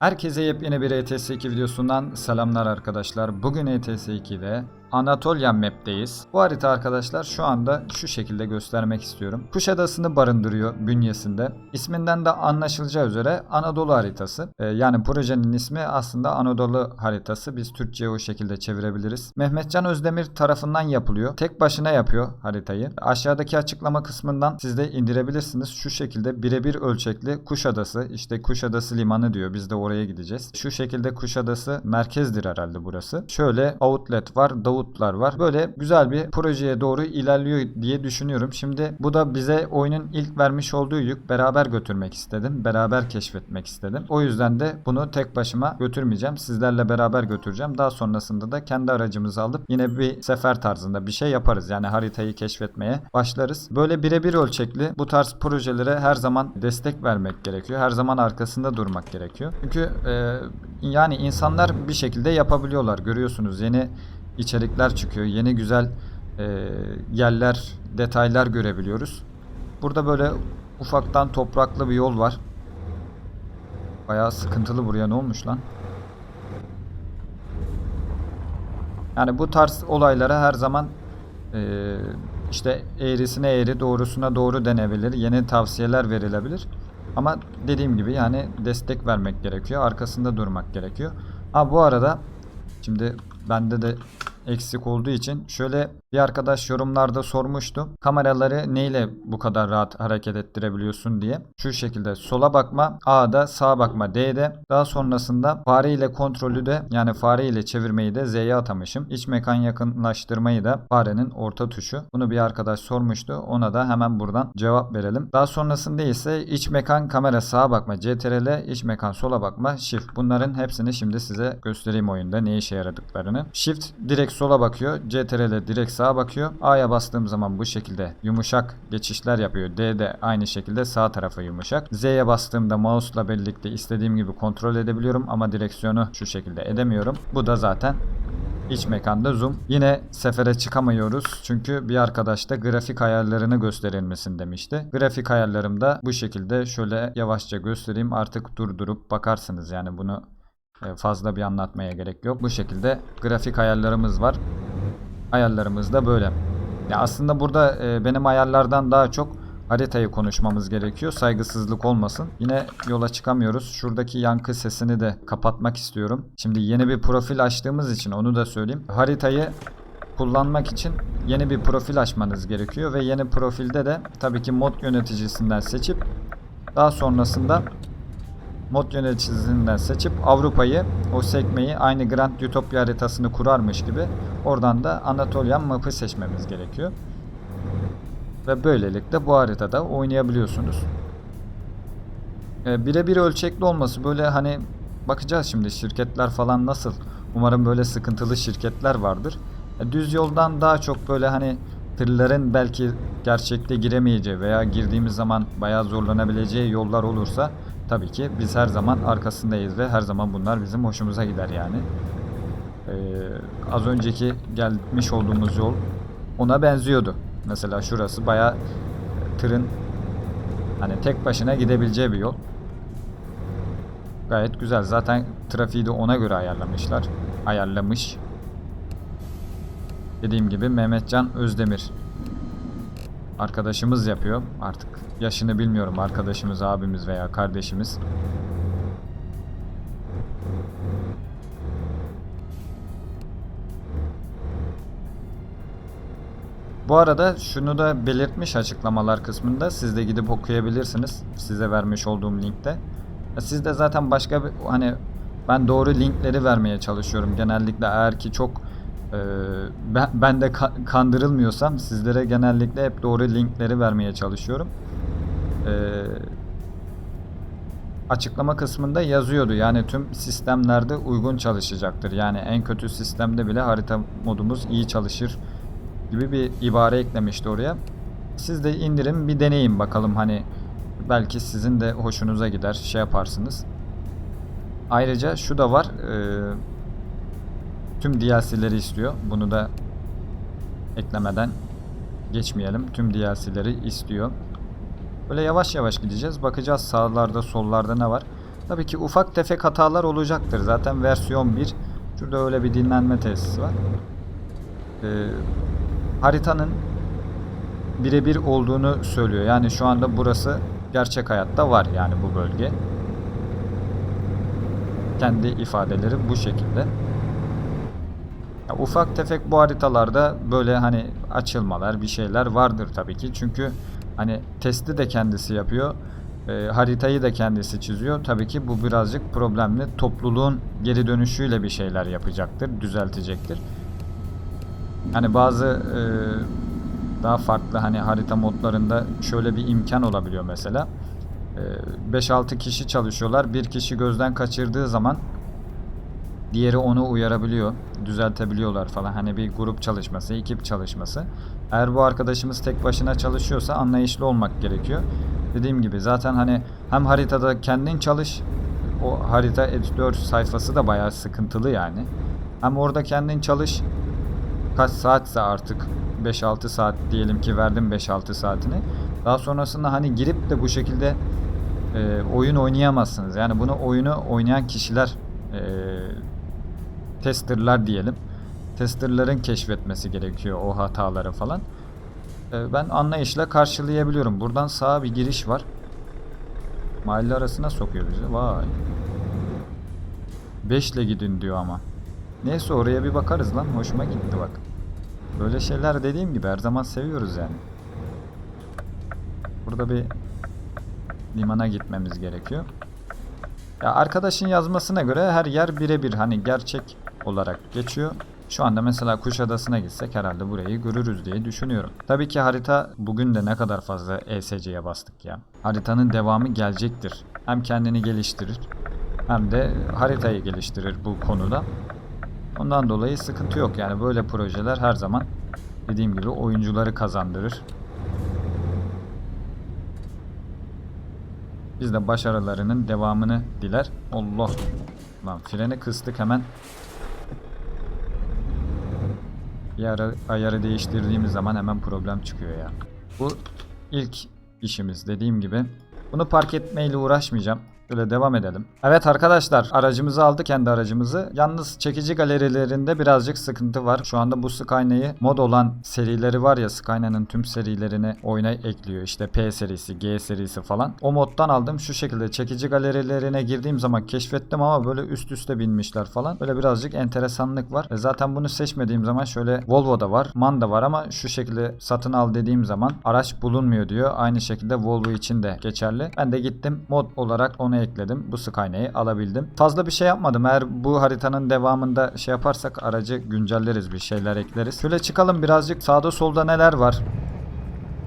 Herkese yepyeni bir ETS2 videosundan selamlar arkadaşlar. Bugün ETS2'de Anatolian Map'teyiz. Bu harita arkadaşlar şu anda şu şekilde göstermek istiyorum. Kuşadası'nı barındırıyor bünyesinde. İsminden de anlaşılacağı üzere Anadolu haritası. Ee, yani projenin ismi aslında Anadolu haritası. Biz Türkçe'ye o şekilde çevirebiliriz. Mehmetcan Özdemir tarafından yapılıyor. Tek başına yapıyor haritayı. Aşağıdaki açıklama kısmından siz de indirebilirsiniz. Şu şekilde birebir ölçekli Kuşadası. işte Kuşadası Limanı diyor. Biz de oraya gideceğiz. Şu şekilde Kuşadası merkezdir herhalde burası. Şöyle outlet var, Davutlar var. Böyle güzel bir projeye doğru ilerliyor diye düşünüyorum. Şimdi bu da bize oyunun ilk vermiş olduğu yük beraber götürmek istedim. Beraber keşfetmek istedim. O yüzden de bunu tek başıma götürmeyeceğim. Sizlerle beraber götüreceğim. Daha sonrasında da kendi aracımızı alıp yine bir sefer tarzında bir şey yaparız. Yani haritayı keşfetmeye başlarız. Böyle birebir ölçekli bu tarz projelere her zaman destek vermek gerekiyor. Her zaman arkasında durmak gerekiyor. Çünkü e, yani insanlar bir şekilde yapabiliyorlar. Görüyorsunuz yeni içerikler çıkıyor. Yeni güzel e, yerler, detaylar görebiliyoruz. Burada böyle ufaktan topraklı bir yol var. Bayağı sıkıntılı buraya ne olmuş lan? Yani bu tarz olaylara her zaman e, işte eğrisine eğri doğrusuna doğru denebilir. Yeni tavsiyeler verilebilir. Ama dediğim gibi yani destek vermek gerekiyor. Arkasında durmak gerekiyor. Ha bu arada şimdi bende de eksik olduğu için şöyle bir arkadaş yorumlarda sormuştu. Kameraları neyle bu kadar rahat hareket ettirebiliyorsun diye. Şu şekilde sola bakma A'da sağa bakma D'de. Daha sonrasında fare ile kontrolü de yani fare ile çevirmeyi de Z'ye atamışım. İç mekan yakınlaştırmayı da farenin orta tuşu. Bunu bir arkadaş sormuştu. Ona da hemen buradan cevap verelim. Daha sonrasında ise iç mekan kamera sağa bakma CTRL iç mekan sola bakma Shift. Bunların hepsini şimdi size göstereyim oyunda ne işe yaradıklarını. Shift direkt sola bakıyor. CTRL direkt sağa bakıyor. A'ya bastığım zaman bu şekilde yumuşak geçişler yapıyor. D de aynı şekilde sağ tarafa yumuşak. Z'ye bastığımda mouse'la birlikte istediğim gibi kontrol edebiliyorum ama direksiyonu şu şekilde edemiyorum. Bu da zaten iç mekanda zoom. Yine sefere çıkamıyoruz çünkü bir arkadaş da grafik ayarlarını gösterilmesin demişti. Grafik ayarlarımda bu şekilde şöyle yavaşça göstereyim. Artık durdurup bakarsınız yani bunu e, fazla bir anlatmaya gerek yok. Bu şekilde grafik ayarlarımız var. Ayarlarımız da böyle. Ya aslında burada e, benim ayarlardan daha çok haritayı konuşmamız gerekiyor. Saygısızlık olmasın. Yine yola çıkamıyoruz. Şuradaki yankı sesini de kapatmak istiyorum. Şimdi yeni bir profil açtığımız için onu da söyleyeyim. Haritayı kullanmak için yeni bir profil açmanız gerekiyor ve yeni profilde de tabii ki mod yöneticisinden seçip daha sonrasında mod yöneticisinden seçip Avrupa'yı o sekmeyi aynı Grand Utopia haritasını kurarmış gibi oradan da Anatolian map'ı seçmemiz gerekiyor. Ve böylelikle bu haritada oynayabiliyorsunuz. Ee, Birebir ölçekli olması böyle hani bakacağız şimdi şirketler falan nasıl. Umarım böyle sıkıntılı şirketler vardır. E, Düz yoldan daha çok böyle hani tırların belki gerçekte giremeyeceği veya girdiğimiz zaman bayağı zorlanabileceği yollar olursa tabii ki biz her zaman arkasındayız ve her zaman bunlar bizim hoşumuza gider yani. Ee, az önceki gelmiş olduğumuz yol ona benziyordu. Mesela şurası bayağı tırın hani tek başına gidebileceği bir yol. Gayet güzel. Zaten trafiği de ona göre ayarlamışlar. Ayarlamış. Dediğim gibi Mehmetcan Özdemir arkadaşımız yapıyor. Artık yaşını bilmiyorum arkadaşımız, abimiz veya kardeşimiz. Bu arada şunu da belirtmiş açıklamalar kısmında. Siz de gidip okuyabilirsiniz. Size vermiş olduğum linkte. Siz de zaten başka bir hani ben doğru linkleri vermeye çalışıyorum. Genellikle eğer ki çok ben, ben de ka- kandırılmıyorsam sizlere genellikle hep doğru linkleri vermeye çalışıyorum. E, açıklama kısmında yazıyordu. Yani tüm sistemlerde uygun çalışacaktır. Yani en kötü sistemde bile harita modumuz iyi çalışır gibi bir ibare eklemişti oraya. Siz de indirin bir deneyin bakalım hani belki sizin de hoşunuza gider şey yaparsınız. Ayrıca şu da var. E, tüm DLC'leri istiyor. Bunu da eklemeden geçmeyelim. Tüm DLC'leri istiyor. Böyle yavaş yavaş gideceğiz. Bakacağız sağlarda sollarda ne var. Tabii ki ufak tefek hatalar olacaktır. Zaten versiyon 1. Şurada öyle bir dinlenme tesisi var. Ee, haritanın birebir olduğunu söylüyor. Yani şu anda burası gerçek hayatta var yani bu bölge. Kendi ifadeleri bu şekilde. Ya ufak tefek bu haritalarda böyle hani açılmalar bir şeyler vardır tabii ki. Çünkü hani testi de kendisi yapıyor. e, haritayı da kendisi çiziyor. Tabii ki bu birazcık problemli. Topluluğun geri dönüşüyle bir şeyler yapacaktır, düzeltecektir. Hani bazı e, daha farklı hani harita modlarında şöyle bir imkan olabiliyor mesela. E, 5-6 kişi çalışıyorlar. Bir kişi gözden kaçırdığı zaman diğeri onu uyarabiliyor, düzeltebiliyorlar falan. Hani bir grup çalışması, ekip çalışması. Eğer bu arkadaşımız tek başına çalışıyorsa anlayışlı olmak gerekiyor. Dediğim gibi zaten hani hem haritada kendin çalış, o harita editör sayfası da bayağı sıkıntılı yani. Hem orada kendin çalış, kaç saatse artık 5-6 saat diyelim ki verdim 5-6 saatini. Daha sonrasında hani girip de bu şekilde e, oyun oynayamazsınız. Yani bunu oyunu oynayan kişiler e, testerlar diyelim. Testerların keşfetmesi gerekiyor o hataları falan. E, ben anlayışla karşılayabiliyorum. Buradan sağa bir giriş var. Mahalle arasına sokuyor bizi. Vay. 5 ile gidin diyor ama. Neyse oraya bir bakarız lan. Hoşuma gitti bak. Böyle şeyler dediğim gibi her zaman seviyoruz yani. Burada bir limana gitmemiz gerekiyor. Ya arkadaşın yazmasına göre her yer birebir hani gerçek olarak geçiyor. Şu anda mesela Kuşadası'na gitsek herhalde burayı görürüz diye düşünüyorum. Tabii ki harita bugün de ne kadar fazla ESC'ye bastık ya. Haritanın devamı gelecektir. Hem kendini geliştirir hem de haritayı geliştirir bu konuda. Ondan dolayı sıkıntı yok yani böyle projeler her zaman dediğim gibi oyuncuları kazandırır. Biz de başarılarının devamını diler. Allah. Lan freni kıstık hemen. Ara ayarı değiştirdiğimiz zaman hemen problem çıkıyor ya. Bu ilk işimiz dediğim gibi. Bunu park etmeyle uğraşmayacağım. Böyle devam edelim. Evet arkadaşlar aracımızı aldık kendi aracımızı. Yalnız çekici galerilerinde birazcık sıkıntı var. Şu anda bu Skyna'yı mod olan serileri var ya Skyna'nın tüm serilerini oyuna ekliyor. İşte P serisi, G serisi falan. O moddan aldım. Şu şekilde çekici galerilerine girdiğim zaman keşfettim ama böyle üst üste binmişler falan. Böyle birazcık enteresanlık var. E zaten bunu seçmediğim zaman şöyle Volvo'da var, Manda var ama şu şekilde satın al dediğim zaman araç bulunmuyor diyor. Aynı şekilde Volvo için de geçerli. Ben de gittim mod olarak onu ekledim. Bu Skyna'yı alabildim. Fazla bir şey yapmadım. Eğer bu haritanın devamında şey yaparsak aracı güncelleriz bir şeyler ekleriz. Şöyle çıkalım birazcık sağda solda neler var.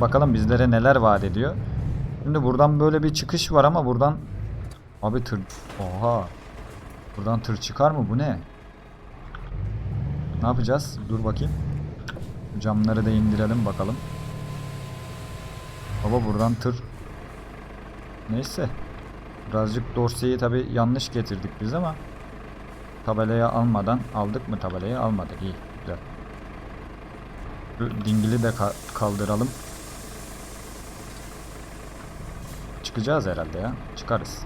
Bakalım bizlere neler vaat ediyor. Şimdi buradan böyle bir çıkış var ama buradan abi tır oha buradan tır çıkar mı bu ne? Ne yapacağız? Dur bakayım. Camları da indirelim bakalım. Baba buradan tır Neyse. Birazcık dorseyi tabi yanlış getirdik biz ama tabelayı almadan aldık mı tabelayı almadık iyi güzel. Şu dingili de ka- kaldıralım. Çıkacağız herhalde ya. Çıkarız.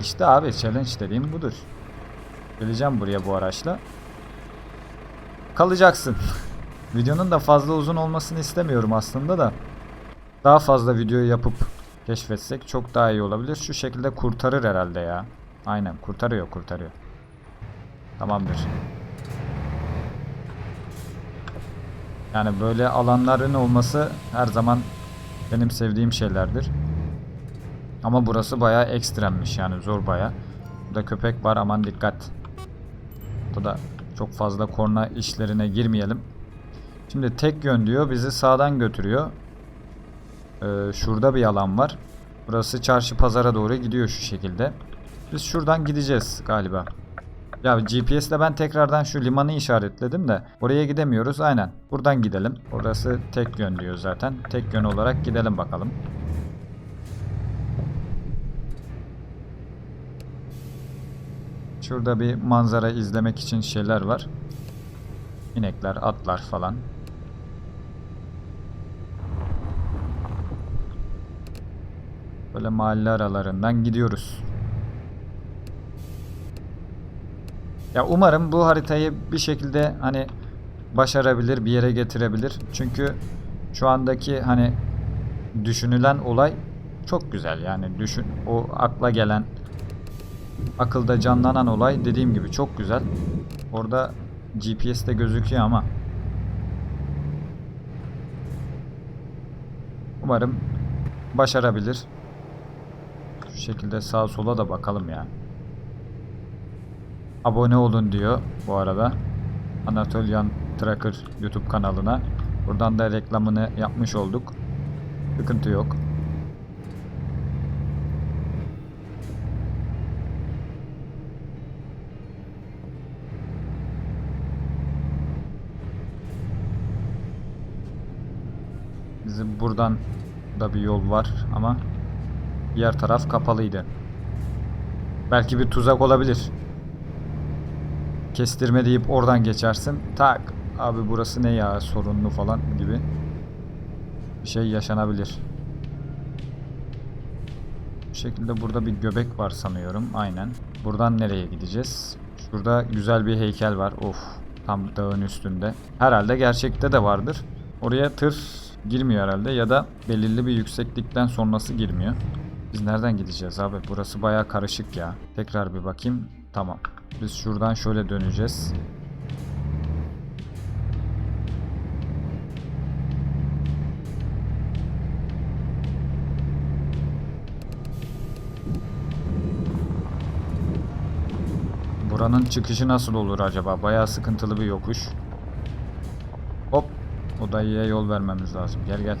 İşte abi challenge dediğim budur. Geleceğim buraya bu araçla. Kalacaksın. Videonun da fazla uzun olmasını istemiyorum aslında da. Daha fazla video yapıp keşfetsek çok daha iyi olabilir. Şu şekilde kurtarır herhalde ya. Aynen kurtarıyor kurtarıyor. Tamamdır. Yani böyle alanların olması her zaman benim sevdiğim şeylerdir. Ama burası bayağı ekstremmiş yani zor bayağı. Burada köpek var aman dikkat. Bu da çok fazla korna işlerine girmeyelim. Şimdi tek yön diyor bizi sağdan götürüyor. Ee, şurada bir alan var. Burası çarşı pazara doğru gidiyor şu şekilde. Biz şuradan gideceğiz galiba. Ya GPS ile ben tekrardan şu limanı işaretledim de oraya gidemiyoruz. Aynen. Buradan gidelim. Orası tek yön diyor zaten. Tek yön olarak gidelim bakalım. Şurada bir manzara izlemek için şeyler var. İnekler, atlar falan. Böyle mahalle aralarından gidiyoruz. Ya umarım bu haritayı bir şekilde hani başarabilir, bir yere getirebilir. Çünkü şu andaki hani düşünülen olay çok güzel. Yani düşün o akla gelen akılda canlanan olay dediğim gibi çok güzel. Orada GPS'te gözüküyor ama umarım başarabilir. Şekilde sağa sola da bakalım ya. Abone olun diyor bu arada. Anatolian Tracker YouTube kanalına. Buradan da reklamını yapmış olduk. Sıkıntı yok. Bizim buradan da bir yol var ama diğer taraf kapalıydı. Belki bir tuzak olabilir. Kestirme deyip oradan geçersin. Tak. Abi burası ne ya sorunlu falan gibi. Bir şey yaşanabilir. Bu şekilde burada bir göbek var sanıyorum. Aynen. Buradan nereye gideceğiz? Şurada güzel bir heykel var. Of. Tam dağın üstünde. Herhalde gerçekte de vardır. Oraya tır girmiyor herhalde ya da belirli bir yükseklikten sonrası girmiyor. Biz nereden gideceğiz abi? Burası baya karışık ya. Tekrar bir bakayım. Tamam. Biz şuradan şöyle döneceğiz. Buranın çıkışı nasıl olur acaba? Bayağı sıkıntılı bir yokuş. Hop. O dayıya yol vermemiz lazım. Gel gel.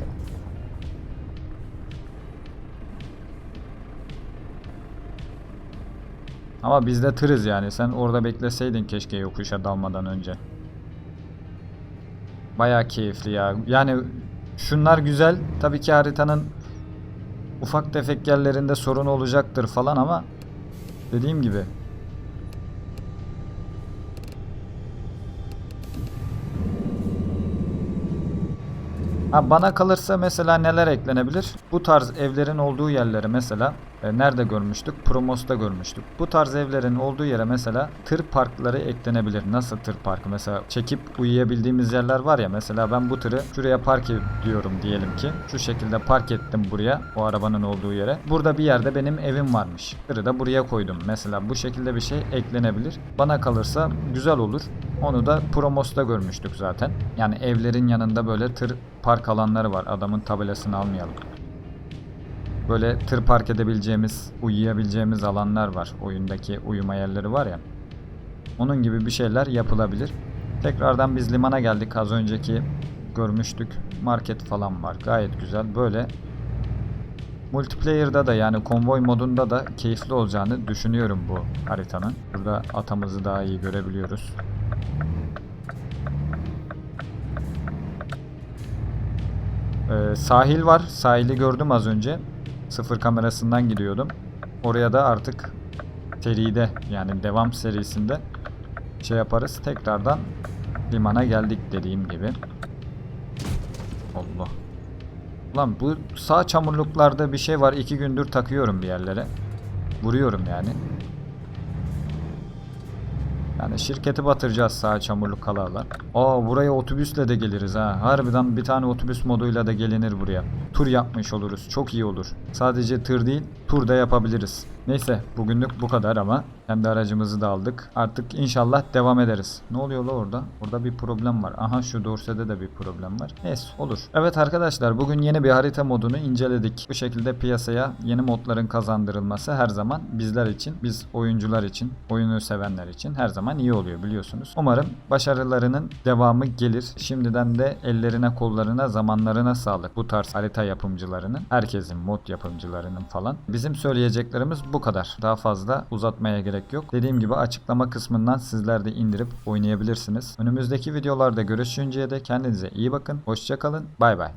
Ama biz de tırız yani. Sen orada bekleseydin keşke yokuşa dalmadan önce. Bayağı keyifli ya. Yani şunlar güzel. Tabii ki haritanın ufak tefek yerlerinde sorun olacaktır falan ama dediğim gibi Ha, bana kalırsa mesela neler eklenebilir? Bu tarz evlerin olduğu yerlere mesela e, nerede görmüştük? Promos'ta görmüştük. Bu tarz evlerin olduğu yere mesela tır parkları eklenebilir. Nasıl tır parkı? Mesela çekip uyuyabildiğimiz yerler var ya mesela ben bu tırı şuraya park ediyorum diyelim ki. Şu şekilde park ettim buraya o arabanın olduğu yere. Burada bir yerde benim evim varmış. Tırı da buraya koydum. Mesela bu şekilde bir şey eklenebilir. Bana kalırsa güzel olur. Onu da Promos'ta görmüştük zaten. Yani evlerin yanında böyle tır park alanları var. Adamın tabelasını almayalım. Böyle tır park edebileceğimiz, uyuyabileceğimiz alanlar var. Oyundaki uyuma yerleri var ya. Onun gibi bir şeyler yapılabilir. Tekrardan biz limana geldik. Az önceki görmüştük. Market falan var. Gayet güzel. Böyle Multiplayer'da da yani konvoy modunda da keyifli olacağını düşünüyorum bu haritanın. Burada atamızı daha iyi görebiliyoruz. Ee, sahil var. Sahili gördüm az önce. Sıfır kamerasından gidiyordum. Oraya da artık seride yani devam serisinde şey yaparız. Tekrardan limana geldik dediğim gibi. Allah. Lan bu sağ çamurluklarda bir şey var. iki gündür takıyorum bir yerlere. Vuruyorum yani. Yani şirketi batıracağız sağ çamurluk kalarla. Aa buraya otobüsle de geliriz ha. Harbiden bir tane otobüs moduyla da gelinir buraya. Tur yapmış oluruz. Çok iyi olur. Sadece tır değil, tur da yapabiliriz. Neyse bugünlük bu kadar ama kendi aracımızı da aldık. Artık inşallah devam ederiz. Ne oluyor la orada? Orada bir problem var. Aha şu dorsede de bir problem var. Neyse olur. Evet arkadaşlar bugün yeni bir harita modunu inceledik. Bu şekilde piyasaya yeni modların kazandırılması her zaman bizler için, biz oyuncular için, oyunu sevenler için her zaman iyi oluyor biliyorsunuz. Umarım başarılarının devamı gelir. Şimdiden de ellerine, kollarına, zamanlarına sağlık. Bu tarz harita yapımcılarının, herkesin mod yapımcılarının falan. Bizim söyleyeceklerimiz bu kadar. Daha fazla uzatmaya gerek yok. Dediğim gibi açıklama kısmından sizler de indirip oynayabilirsiniz. Önümüzdeki videolarda görüşünceye de kendinize iyi bakın. Hoşçakalın. Bay bay.